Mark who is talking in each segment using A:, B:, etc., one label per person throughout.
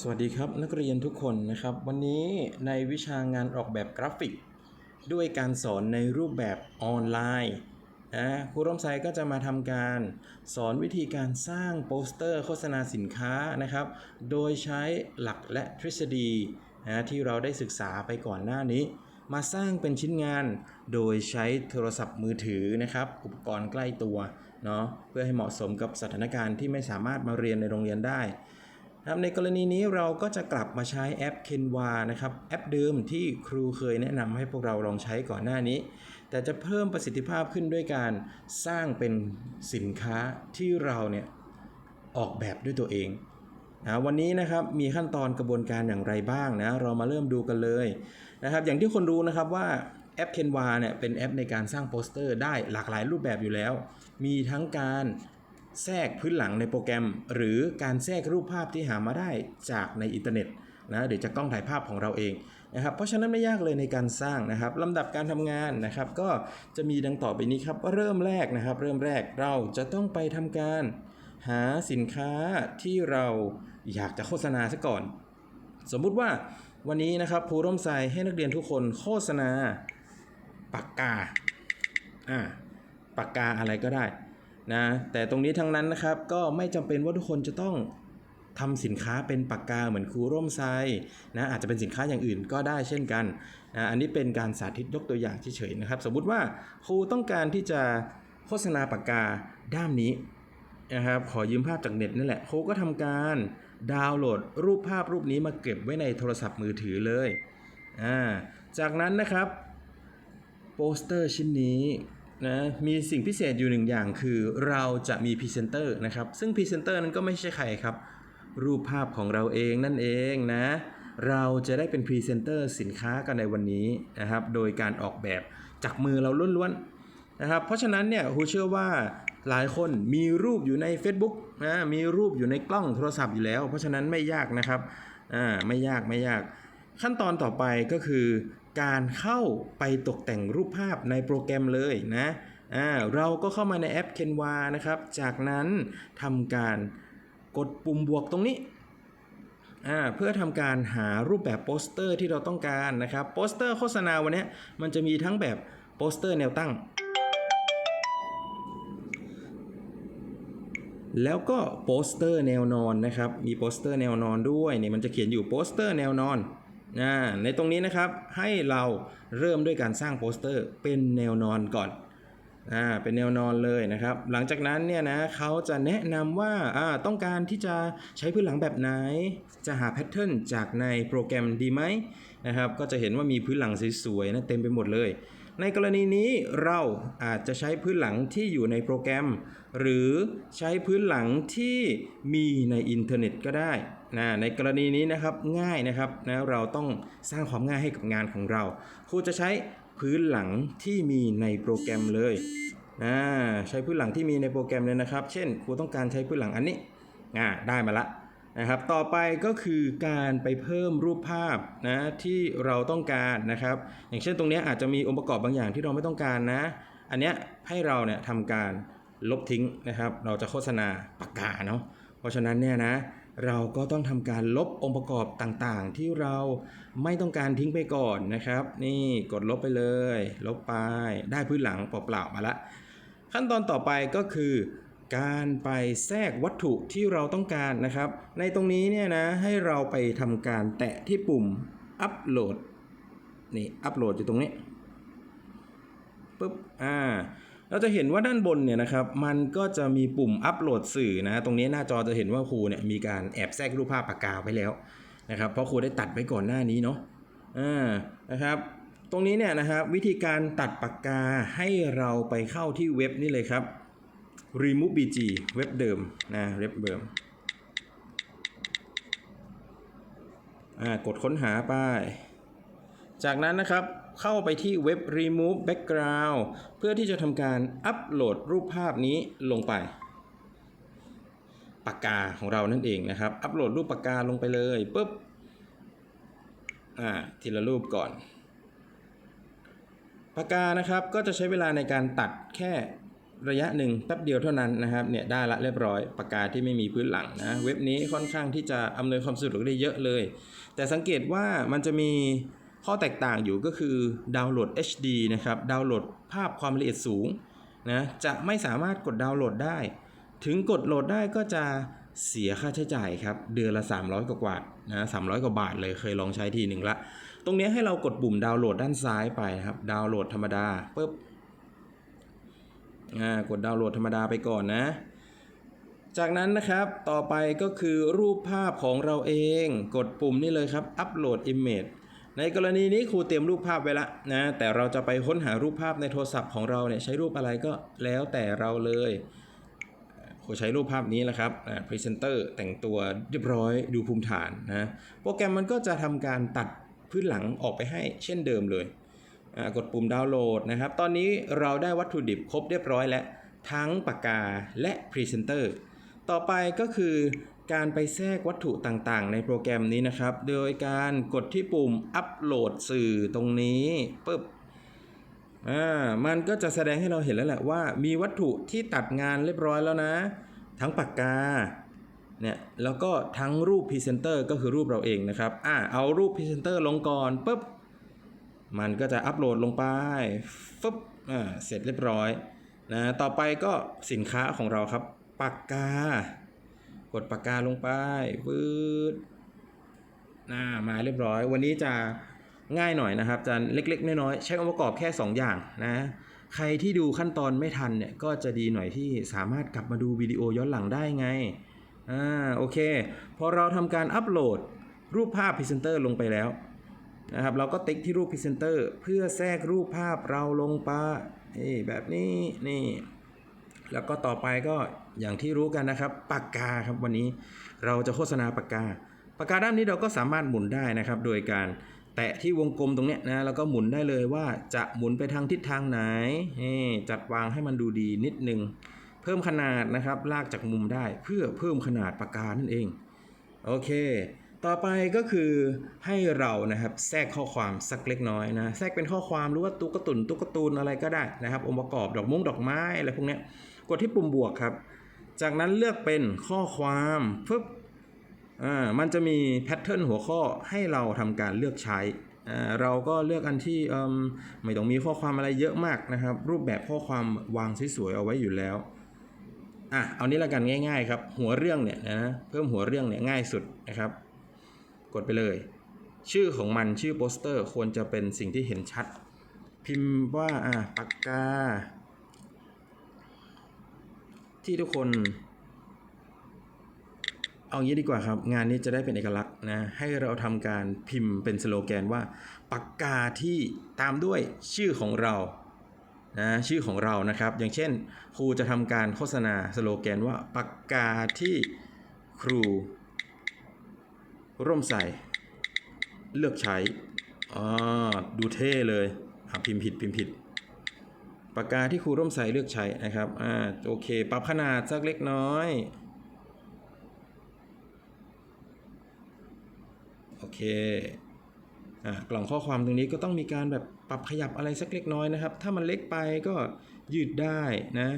A: สวัสดีครับนักเรียนทุกคนนะครับ วันนี้ในวิชางานออกแบบกราฟิก ด้วยการสอนในรูปแบบออนไลน์นะครูร่มไซก็จะมาทำการสอนวิธีการสร้างโปสเตอร์โฆษณาสินค้านะครับ โดยใช้หลักและทฤษฎีนะที่เราได้ศึกษาไปก่อนหน้านี้ มาสร้างเป็นชิ้นงานโดยใช้โทรศัพท์มือถือนะครับ อุปกรณ์ใกล้ตัวเนาะเพื่อให้เหมาะสมกับสถานการณ์ที่ไม่สามารถมาเรียนในโรงเรียนได้ ครับในกรณีนี้เราก็จะกลับมาใช้แอป Canva นะครับแอปเดิมที่ครูเคยแนะนำให้พวกเราลองใช้ก่อนหน้านี้ แต่จะเพิ่มประสิทธิภาพขึ้นด้วยการสร้างเป็นสินค้าที่เราเนี่ยออกแบบด้วยตัวเองนะวันนี้นะครับมีขั้นตอนกระบวนการอย่างไรบ้างนะเรามาเริ่มดูกันเลยนะครับอย่างที่คนรู้นะครับว่าแอป Canva เนี่ยเป็นแอปในการสร้างโปสเตอร์ได้หลากหลายรูปแบบอยู่แล้ว มีทั้งการ แทรกพื้นหลังในโปรแกรม หรือการแทรกรูปภาพที่หามาได้จากในอินเทอร์เน็ตนะหรือจากกล้องถ่ายภาพของเราเองนะครับเพราะฉะนั้นไม่ยากเลยในการสร้างนะครับลำดับการทำงานนะครับก็จะมีดังต่อไปนี้ครับเริ่มแรกนะครับ เริ่มแรกเราจะต้องไปทำการ หาสินค้าที่เราอยากจะโฆษณาซะก่อน สมมุติว่าวันนี้นะครับครูร่มไทรให้นักเรียนทุกคนโฆษณาปากกาอ่าปากกาอะไรก็ได้ นะแต่ตรงนี้ทั้งนั้นนะครับก็ไม่จำเป็นว่าทุกคนจะต้องทำสินค้าเป็นปากกาเหมือนครูร่มไทรนะอาจจะเป็นสินค้าอย่างอื่นก็ได้เช่นกันนะอันนี้เป็นการสาธิตยกตัวอย่างเฉยๆนะครับ สมมุติว่าครูต้องการที่จะโฆษณาปากกาด้ามนี้นะครับขอยืมภาพจากเน็ตนั่นแหละครูก็ทำการดาวน์โหลดรูปภาพรูปนี้มาเก็บไว้ในโทรศัพท์มือถือเลยอ่าจากนั้นนะครับโปสเตอร์ชิ้นนี้ นะมีสิ่งพิเศษอยู่หนึ่งอย่างคือเราจะมีพรีเซนเตอร์นะครับ ซึ่งพรีเซนเตอร์นั้นก็ไม่ใช่ใครครับ รูปภาพของเราเองนั่นเองนะ เราจะได้เป็นพรีเซนเตอร์สินค้ากันในวันนี้นะครับ โดยการออกแบบจากมือเราล้วนๆนะครับ เพราะฉะนั้นเนี่ยครูเชื่อว่าหลายคนมีรูปอยู่ใน Facebook นะมีรูปอยู่ในกล้องโทรศัพท์อยู่แล้ว เพราะฉะนั้นไม่ยากนะครับอ่าไม่ยากไม่ยาก ขั้นตอนต่อไปก็คือ การเข้าไปตกแต่งรูปภาพในโปรแกรมเลยนะอ่าเราก็เข้ามาในแอป Canva นะครับ จากนั้นทำการกดปุ่มบวกตรงนี้อ่าเพื่อทำการหารูปแบบโปสเตอร์ที่เราต้องการนะครับโปสเตอร์โฆษณาวันนี้มันจะมีทั้งแบบโปสเตอร์แนวตั้ง แล้วก็โปสเตอร์แนวนอนนะครับ มีโปสเตอร์แนวนอนด้วยเนี่ยมันจะเขียนอยู่โปสเตอร์แนวนอน ในตรงนี้นะครับให้เราเริ่มด้วยการสร้างโปสเตอร์เป็นแนวนอนก่อนอ่าเป็นแนวนอนเลยนะครับ หลังจากนั้นเนี่ยนะเขาจะแนะนำว่าอ่าต้องการที่จะใช้พื้นหลังแบบไหน จะหาแพทเทิร์นจากในโปรแกรมดีไหมนะครับก็จะเห็นว่ามีพื้นหลังสวยๆนะเต็มไปหมดเลย ในกรณีนี้เราอาจจะใช้พื้นหลังที่อยู่ในโปรแกรม หรือใช้พื้นหลังที่มีในอินเทอร์เน็ตก็ได้ นะในกรณีนี้นะครับง่ายนะครับนะเราต้องสร้างความง่ายให้กับงานของเราครูจะใช้พื้นหลังที่มีในโปรแกรมเลยนะใช้พื้นหลังที่มีในโปรแกรมเลยนะครับ เช่นครูต้องการใช้พื้นหลังอันนี้อ่าได้มาละนะครับต่อไปก็คือการไปเพิ่มรูปภาพนะที่เราต้องการนะครับ อย่างเช่นตรงนี้อาจจะมีองค์ประกอบบางอย่างที่เราไม่ต้องการนะ อันเนี้ยให้เราเนี่ยทำการลบทิ้งนะครับ เราจะโฆษณาปากกาเนาะเพราะฉะนั้นเนี่ยนะ เราก็ต้องทำการลบองค์ประกอบต่างๆ ที่เราไม่ต้องการทิ้งไปก่อนนะครับ นี่กดลบไปเลย ลบไป ได้พื้นหลังเปล่าๆมาละ ขั้นตอนต่อไปก็คือ การไปแทรกวัตถุที่เราต้องการนะครับ ในตรงนี้เนี่ยนะให้เราไปทำการแตะที่ปุ่มอัปโหลดนี่อัปโหลดอยู่ตรงนี้ปุ๊บอ่า เราจะเห็นว่าด้านบนเนี่ยนะครับมันก็จะมีปุ่มอัปโหลดสื่อนะตรงนี้หน้าจอจะเห็นว่าครูเนี่ยมีการแอบแทรกรูปภาพปากกาไว้แล้วนะครับเพราะครูได้ตัดไว้ก่อนหน้านี้เนาะอ่านะครับ ตรงนี้เนี่ยนะครับวิธีการตัดปากกาให้เราไปเข้าที่เว็บนี่เลยครับ remove bg เว็บเดิมนะเว็บเดิมอ่ากดค้นหาไป จากนั้นนะครับ เข้าไปที่เว็บ remove background เพื่อที่จะทำการอัปโหลดรูปภาพนี้ลงไป ปากกาของเรานั่นเองนะครับ อัปโหลดรูปปากกาลงไปเลยปุ๊บ อ่า ทีละรูปก่อน ปากกานะครับก็จะใช้เวลาในการตัดแค่ระยะหนึ่งแป๊บเดียวเท่านั้นนะครับเนี่ยได้ละเรียบร้อยปากกาที่ไม่มีพื้นหลังนะเว็บนี้ค่อนข้างที่จะอำนวยความสะดวกได้เยอะเลย แต่สังเกตว่ามันจะมี ข้อแตกต่างอยู่ก็คือดาวน์โหลด HD นะครับดาวน์โหลดภาพความละเอียดสูงนะจะไม่สามารถกดดาวน์โหลดได้ ถึงกดโหลดได้ก็จะเสียค่าใช้จ่ายครับ เดือนละ 300 กว่ากว่านะ300กว่าบาทเลยเคยลองใช้ทีหนึ่งละ ตรงนี้ให้เรากดปุ่มดาวน์โหลดด้านซ้ายไปนะครับ ดาวน์โหลดธรรมดาปุ๊บอ่ากดดาวน์โหลดธรรมดาไปก่อนนะ จากนั้นนะครับต่อไปก็คือรูปภาพของเราเอง กดปุ่มนี่เลยครับอัปโหลด Image ในกรณีนี้ครูเตรียมรูปภาพไว้ละนะแต่เราจะไปค้นหารูปภาพในโทรศัพท์ของเราเนี่ยใช้รูปอะไรก็แล้วแต่เราเลยครูใช้รูปภาพนี้แหละครับพรีเซนเตอร์แต่งตัวเรียบร้อยดูภูมิฐานนะโปรแกรมมันก็จะทำการตัดพื้นหลังออกไปให้เช่นเดิมเลยอ่ากดปุ่มดาวน์โหลดนะครับ ตอนนี้เราได้วัตถุดิบครบเรียบร้อยแล้ว ทั้งปากกาและพรีเซนเตอร์ ต่อไปก็คือ การไปแทรกวัตถุต่างๆ ในโปรแกรมนี้นะครับ โดยการกดที่ปุ่มอัปโหลดสื่อตรงนี้ปึ๊บอ่ามันก็จะแสดงให้เราเห็นแล้วแหละว่า มีวัตถุที่ตัดงานเรียบร้อยแล้วนะ ทั้งปากกาเนี่ยแล้วก็ทั้งรูปพรีเซนเตอร์ก็คือรูปเราเองนะครับอ่าเอารูปพรีเซนเตอร์ลงก่อนปึ๊บมันก็จะอัปโหลดลงไปฟึบอ่าเสร็จเรียบร้อยนะต่อไปก็สินค้าของเราครับปากกา กดปากกาลงไปวืดน่ามาเรียบร้อย วันนี้จะง่ายหน่อยนะครับจะเล็ก ๆ น้อยๆใช้องค์ประกอบแค่ 2 อย่างนะใครที่ดูขั้นตอนไม่ทันเนี่ยก็จะดีหน่อยที่สามารถกลับมาดูวิดีโอย้อนหลังได้ไงอ่าโอเค พอเราทำการอัปโหลดรูปภาพพรีเซนเตอร์ลงไปแล้วนะครับเราก็ติ๊กที่รูปพรีเซนเตอร์เพื่อแทรกรูปภาพเราลงไปแบบนี้นี่ แล้วก็ต่อไปก็อย่างที่รู้กันนะครับ ปากกาครับวันนี้เราจะโฆษณาปากกา ปากกาด้านนี้เราก็สามารถหมุนได้นะครับ โดยการแตะที่วงกลมตรงเนี้ยนะแล้วก็หมุนได้เลยว่าจะหมุนไปทางทิศทางไหนจัดวางให้มันดูดีนิดนึง เพิ่มขนาดนะครับ ลากจากมุมได้เพื่อเพิ่มขนาดปากกานั่นเอง โอเค ต่อไปก็คือให้เรานะครับแทรกข้อความสักเล็กน้อยนะแทรกเป็นข้อความหรือว่าตุ๊กตุนตุ๊กตูนอะไรก็ได้นะครับ องค์ประกอบดอกมุ้งดอกไม้อะไรพวกเนี้ย กดที่ปุ่มบวกครับ จากนั้นเลือกเป็นข้อความปึ๊บอ่ามันจะมีแพทเทิร์นหัวข้อให้เราทำการเลือกใช้อ่าเราก็เลือกอันที่เอ่มไม่ต้องมีข้อความอะไรเยอะมากนะครับ รูปแบบข้อความวางสวยๆเอาไว้อยู่แล้วอะเอานี้ละกันง่าย ๆ ครับ หัวเรื่องเนี่ยนะเพิ่มหัวเรื่องเนี่ยง่ายสุดนะครับ กดไปเลย ชื่อของมันชื่อโปสเตอร์ควรจะเป็นสิ่งที่เห็นชัด พิมพ์ว่าอะปากกา ที่ทุกคน เอางี้ดีกว่าครับ งานนี้จะได้เป็นเอกลักษณ์นะ ให้เราทำการพิมพ์เป็นสโลแกนว่าปากกาที่ตามด้วยชื่อของเรานะชื่อของเรานะครับ อย่างเช่น ครูจะทำการโฆษณาสโลแกนว่าปากกาที่ครู ร่วมใส่ เลือกใช้อ๋อดูเท่เลยอะพิมพ์ผิดพิมพ์ผิด ปากกาที่ครูร่วมใส่เลือกใช้นะครับอ่าโอเค ปรับขนาดสักเล็กน้อยโอเคอ่ากล่องข้อความตรงนี้ก็ต้องมีการแบบปรับขยับอะไรสักเล็กน้อยนะครับ ถ้ามันเล็กไปก็ยืดได้นะ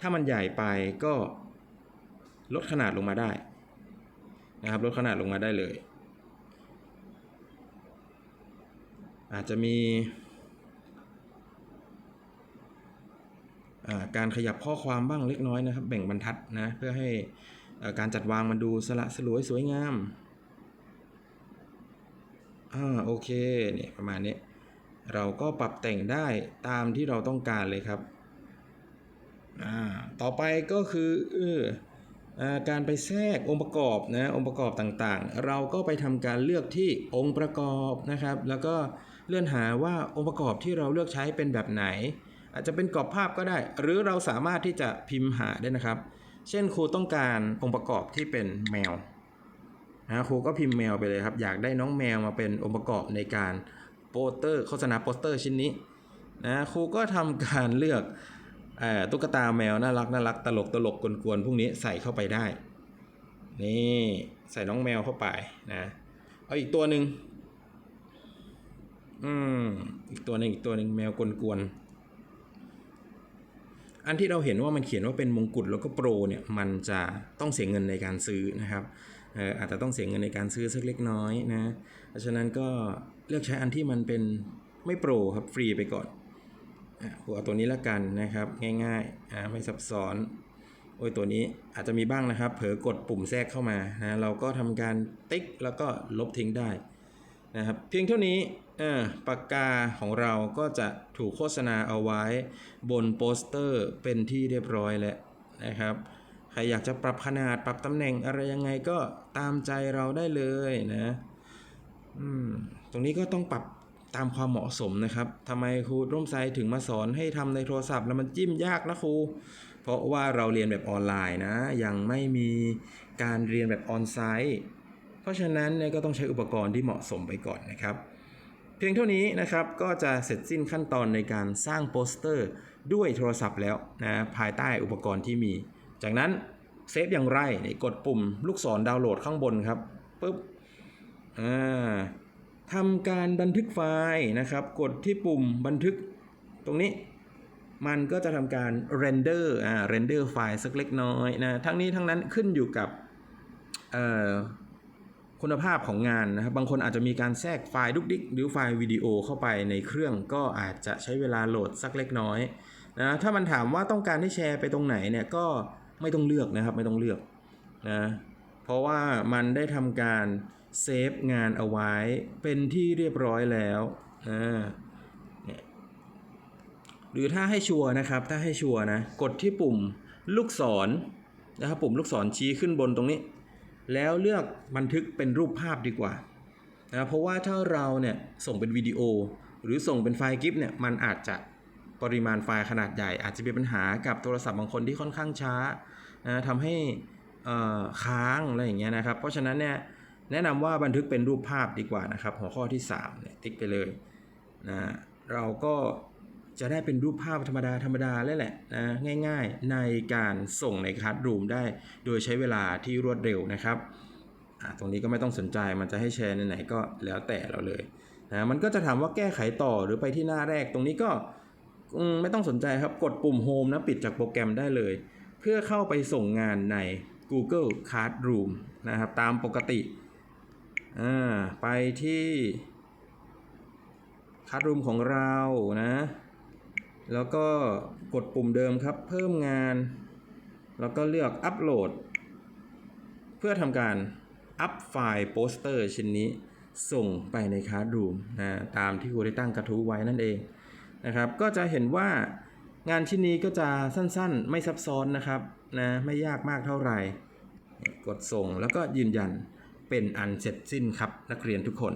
A: ถ้ามันใหญ่ไปก็ลดขนาดลงมาได้นะครับลดขนาดลงมาได้เลย อาจจะมี อ่า การขยับข้อความบ้างเล็กน้อยนะครับ แบ่งบรรทัดนะ เพื่อให้การจัดวางมันดูสละสลวยสวยงาม อ่าโอเคเนี่ยประมาณนี้ เราก็ปรับแต่งได้ตามที่เราต้องการเลยครับ อ่าต่อไปก็คือเอออ่าการไปแทรกองค์ประกอบนะองค์ประกอบต่างๆ เราก็ไปทำการเลือกที่องค์ประกอบนะครับ แล้วก็เลื่อนหาว่าองค์ประกอบที่เราเลือกใช้เป็นแบบไหน อาจจะเป็นกรอบภาพก็ได้ หรือเราสามารถที่จะพิมพ์หาได้นะครับ เช่นครูต้องการองค์ประกอบที่เป็นแมวนะครูก็พิมพ์แมวไปเลยครับ อยากได้น้องแมวมาเป็นองค์ประกอบในการโปสเตอร์โฆษณาโปสเตอร์ชิ้นนี้นะครูก็ทำการเลือกอตุ๊กตาแมวน่ารักน่ารักตลกตลกกวนๆพวกนี้ใส่เข้าไปได้ นี่ใส่น้องแมวเข้าไปนะเอาอีกตัวหนึ่งอืมอีกตัวหนึ่งอีกตัวหนึ่งแมวกวนๆ อันที่เราเห็นว่ามันเขียนว่าเป็นมงกุฎแล้วก็โปรเนี่ยมันจะต้องเสียเงินในการซื้อนะครับอาจจะต้องเสียเงินในการซื้อสักเล็กน้อยนะเพราะฉะนั้นก็เลือกใช้อันที่มันเป็นไม่โปรครับฟรีไปก่อนหัวตัวนี้ละกันนะครับง่ายๆไม่ซับซ้อนโอ้ยตัวนี้อาจจะมีบ้างนะครับ เผลอกดปุ่มแทรกเข้ามานะเราก็ทำการติ๊กแล้วก็ลบทิ้งได้ นะครับเพียงเท่านี้ปากกาของเราก็จะถูกโฆษณาเอาไว้บนโปสเตอร์เป็นที่เรียบร้อยแล้วนะครับ ใครอยากจะปรับขนาดปรับตำแหน่งอะไรยังไงก็ตามใจเราได้เลยนะอืมตรงนี้ก็ต้องปรับตามความเหมาะสมนะครับทำไมครูร่มไซถึงมาสอนให้ทำในโทรศัพท์แล้วมันจิ้มยากนะครู เพราะว่าเราเรียนแบบออนไลน์นะ ยังไม่มีการเรียนแบบออนไซต์ ราะฉะนั้นเนี่ยก็ต้องใช้อุปกรณ์ที่เหมาะสมไปก่อนนะครับ เพียงเท่านี้นะครับก็จะเสร็จสิ้นขั้นตอนในการสร้างโปสเตอร์ด้วยโทรศัพท์แล้วนะภายใต้อุปกรณ์ที่มี จากนั้นเซฟอย่างไรนี่กดปุ่มลูกศรดาวน์โหลดข้างบนครับปุ๊บอ่าทำการบันทึกไฟล์นะครับ กดที่ปุ่มบันทึกตรงนี้มันก็จะทำการเรนเดอร์อ่าเรนเดอร์ไฟล์สักเล็กน้อยนะทั้งนี้ทั้งนั้นขึ้นอยู่กับเอ่อ คุณภาพของงานนะครับบางคนอาจจะมีการแทรกไฟล์ดุกดิกหรือไฟล์วิดีโอเข้าไปในเครื่องก็อาจจะใช้เวลาโหลดสักเล็กน้อยนะถ้ามันถามว่าต้องการให้แชร์ไปตรงไหนเนี่ยก็ไม่ต้องเลือกนะครับไม่ต้องเลือกนะเพราะว่ามันได้ทำการเซฟงานเอาไว้เป็นที่เรียบร้อยแล้วนะหรือถ้าให้ชัวร์นะครับถ้าให้ชัวร์นะกดที่ปุ่มลูกศรนะครับปุ่มลูกศรชี้ขึ้นบนตรงนี้ แล้วเลือกบันทึกเป็นรูปภาพดีกว่านะเพราะว่าถ้าเราเนี่ยส่งเป็นวิดีโอ หรือส่งเป็นไฟล์กิฟเนี่ยมันอาจจะปริมาณไฟล์ขนาดใหญ่ อาจจะมีปัญหากับโทรศัพท์บางคนที่ค่อนข้างช้านะทำให้อ่อค้างอะไรอย่างเงี้ยนะครับ เพราะฉะนั้นเนี่ยแนะนำว่าบันทึกเป็นรูปภาพดีกว่านะครับ หัวข้อที่3เนี่ยติ๊กไปเลยนะเราก็ จะได้เป็นรูปภาพธรรมดาธรรมดาแล้วแหละนะง่ายๆ ในการส่งในคัสรูมได้ โดยใช้เวลาที่รวดเร็วนะครับตรงนี้ก็ไม่ต้องสนใจมันจะให้แชร์ไหนๆก็แล้วแต่เราเลยนะมันก็จะถามว่าแก้ไขต่อหรือไปที่หน้าแรกตรงนี้ก็ไม่ต้องสนใจครับกดปุ่ม Home นะปิดจากโปรแกรมได้เลย เพื่อเข้าไปส่งงานใน Google Classroom นะครับตามปกติอ่าไปที่ Classroom ของเรานะ แล้วก็กดปุ่มเดิมครับ เพิ่มงาน แล้วก็เลือกอัปโหลด เพื่อทำการอัปไฟล์โปสเตอร์ชิ้นนี้ส่งไปในค a s รูมนะตามที่ครูได้ตั้งกระทู้ไว้นั่นเองนะครับ ก็จะเห็นว่างานชิ้นนี้ก็จะสั้นๆ ไม่ซับซ้อนนะครับนะไม่ยากมากเท่าไหร่ กดส่งแล้วก็ยืนยันเป็นอันเสร็จสิ้นครับนักเรียนทุกคน